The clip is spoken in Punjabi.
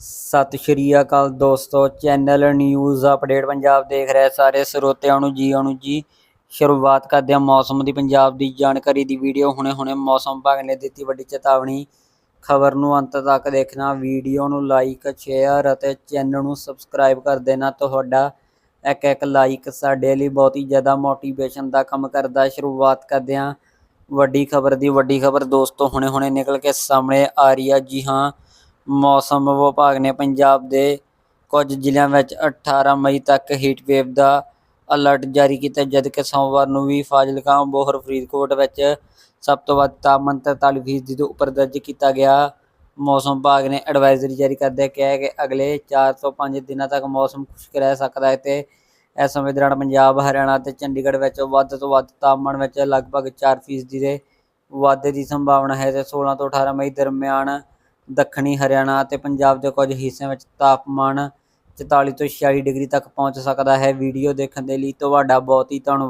ਸਤਿ ਸ਼੍ਰੀ ਅਕਾਲ ਦੋਸਤੋ, ਚੈਨਲ ਨਿਊਜ਼ ਅਪਡੇਟ ਪੰਜਾਬ ਦੇਖ ਰਹੇ ਸਾਰੇ ਸਰੋਤਿਆਂ ਨੂੰ ਜੀ ਆਇਆਂ ਜੀ। ਸ਼ੁਰੂਆਤ ਕਰਦੇ ਹਾਂ ਮੌਸਮ ਦੀ, ਪੰਜਾਬ ਦੀ ਜਾਣਕਾਰੀ ਦੀ ਵੀਡੀਓ। ਹੁਣੇ-ਹੁਣੇ ਮੌਸਮ ਵਿਭਾਗ ਨੇ ਦਿੱਤੀ ਵੱਡੀ ਚੇਤਾਵਨੀ। ਖਬਰ ਨੂੰ ਅੰਤ ਤੱਕ ਦੇਖਣਾ, ਵੀਡੀਓ ਨੂੰ ਲਾਈਕ ਸ਼ੇਅਰ ਅਤੇ ਚੈਨਲ ਨੂੰ ਸਬਸਕ੍ਰਾਈਬ ਕਰ ਦੇਣਾ। ਤੁਹਾਡਾ ਇੱਕ ਇੱਕ ਲਾਈਕ ਸਾਡੇ ਲਈ ਬਹੁਤ ਹੀ ਜ਼ਿਆਦਾ ਮੋਟੀਵੇਸ਼ਨ ਦਾ ਕੰਮ ਕਰਦਾ। ਸ਼ੁਰੂਆਤ ਕਰਦੇ ਹਾਂ ਵੱਡੀ ਖਬਰ ਦੀ। ਵੱਡੀ ਖਬਰ ਦੋਸਤੋ ਹੁਣੇ-ਹੁਣੇ ਨਿਕਲ ਕੇ ਸਾਹਮਣੇ ਆ ਰਹੀ ਆ। ਜੀ ਹਾਂ ਮੌਸਮ ਵਿਭਾਗ ਨੇ ਪੰਜਾਬ ਦੇ ਕੁਝ ਜ਼ਿਲ੍ਹਿਆਂ ਵਿੱਚ 18 ਮਈ ਤੱਕ ਹੀਟ ਵੇਵ ਦਾ ਅਲਰਟ ਜਾਰੀ ਕੀਤਾ, ਜਦਕਿ ਸੋਮਵਾਰ ਨੂੰ ਵੀ ਫਾਜ਼ਿਲਕਾ ਬੋਹਰ ਫਰੀਦਕੋਟ ਵਿੱਚ ਸਭ ਤੋਂ ਵੱਧ ਤਾਪਮਾਨ 43 ਫੀਸਦੀ ਤੋਂ ਉੱਪਰ ਦਰਜ ਕੀਤਾ ਗਿਆ। ਮੌਸਮ ਵਿਭਾਗ ਨੇ ਐਡਵਾਈਜ਼ਰੀ ਜਾਰੀ ਕਰਦੇ ਕਿਹਾ ਕਿ ਅਗਲੇ 4 ਤੋਂ 5 ਦਿਨਾਂ ਤੱਕ ਮੌਸਮ ਖੁਸ਼ਕ ਰਹਿ ਸਕਦਾ ਹੈ ਤੇ ਇਸ ਸਮੇਂ ਦੌਰਾਨ ਪੰਜਾਬ, ਹਰਿਆਣਾ ਤੇ ਚੰਡੀਗੜ੍ਹ ਵਿੱਚ ਵੱਧ ਤੋਂ ਵੱਧ ਤਾਪਮਾਨ ਵਿੱਚ ਲਗਭਗ 4 ਫੀਸਦੀ ਦੇ ਵਾਧੇ ਦੀ ਸੰਭਾਵਨਾ ਹੈ ਤੇ 16 ਤੋਂ 18 ਮਈ ਦਰਮਿਆਨ ਦੱਖਣੀ ਹਰਿਆਣਾ ਅਤੇ ਪੰਜਾਬ ਦੇ ਕੁਝ ਹਿੱਸਿਆਂ ਵਿੱਚ ਤਾਪਮਾਨ 44 ਤੋਂ 46 ਡਿਗਰੀ ਤੱਕ ਪਹੁੰਚ ਸਕਦਾ ਹੈ। ਵੀਡੀਓ ਦੇਖਣ ਦੇ ਲਈ ਤੁਹਾਡਾ ਬਹੁਤ ਹੀ ਧੰਨਵਾਦ।